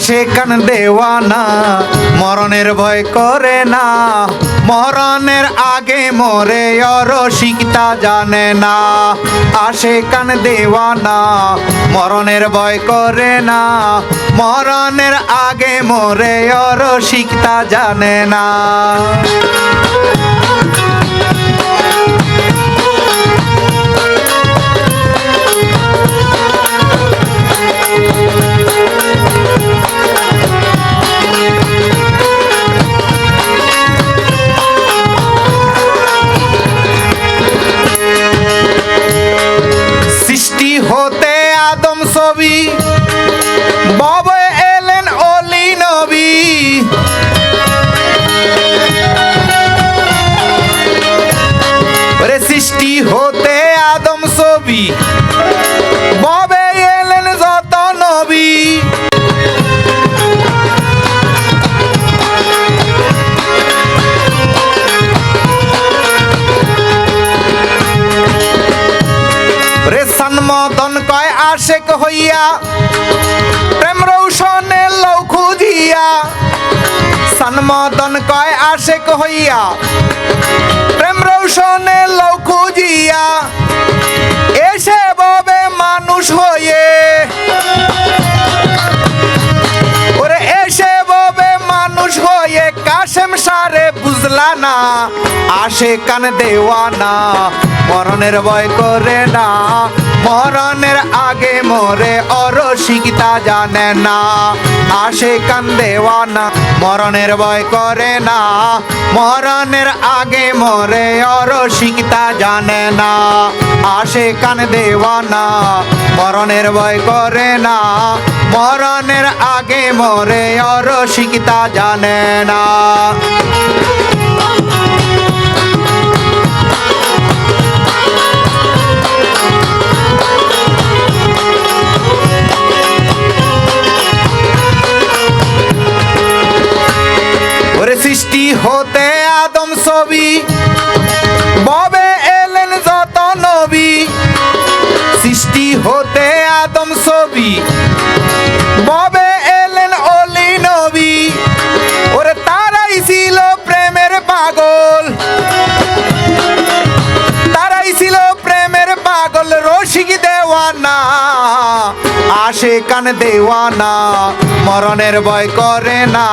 আসে কান দেওয়ানা, মরণের ভয় করে না মরণের আগে মরে অরসিকতা জানে না আসে কান দেওয়ানা, মরণের ভয় করে না মরণের আগে মরে অরসিকতা জানে না আদম ছবি ববে এলেন অলি নবী। রে সন্মদন কয় আশেক হইয়া। প্রেম রৌশনে লৌ খুঁজিয়া। সন্মদন কয় আশেক হইয়া। প্রেম রৌশনে লৌ খুঁজিয়া। এসে ববে মানুষ হয়ে। ওরে এসে ববে মানুষ হয়ে কাশেম সারে বুঝলা না, আসে কান দেওয়ানা, মরণের ভয় করে না। মরণের আগে মরে অরসিকতা জানে না। আসে কান দেওয়ানা মরণের ভয় করে না। মরণের আগে মরে অরসিকতা জানে না। আসে কান দেওয়ানা মরণের ভয় করে না। মরণের আগে মরে অরসিকতা জানে না। সৃষ্টি হতে আদম ছবি। ববে এলেন যত নবী। সৃষ্টি হতে আদম ছবি। ববে এলেন অলি নবী। ওরে তারাই ছিল প্রেমের পাগল। তারাই ছিল প্রেমের পাগল, রসিক দেওয়ানা। আসে কান দেওয়ানা, মরণের ভয় করে না।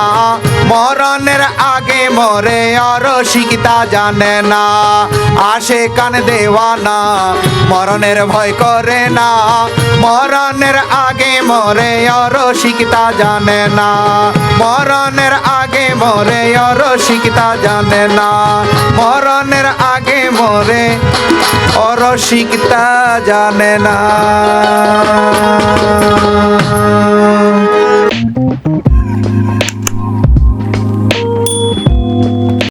মরণের আগে মরে অরসিকতা জানে না। আসে কান দেওয়ানা, মরণের ভয় করে না। মরণের আগে মরে অরসিকতা জানে না। মরণের আগে মরে অরসিকতা জানে না। মরণের আগে মরে অরসিকতা জানে না।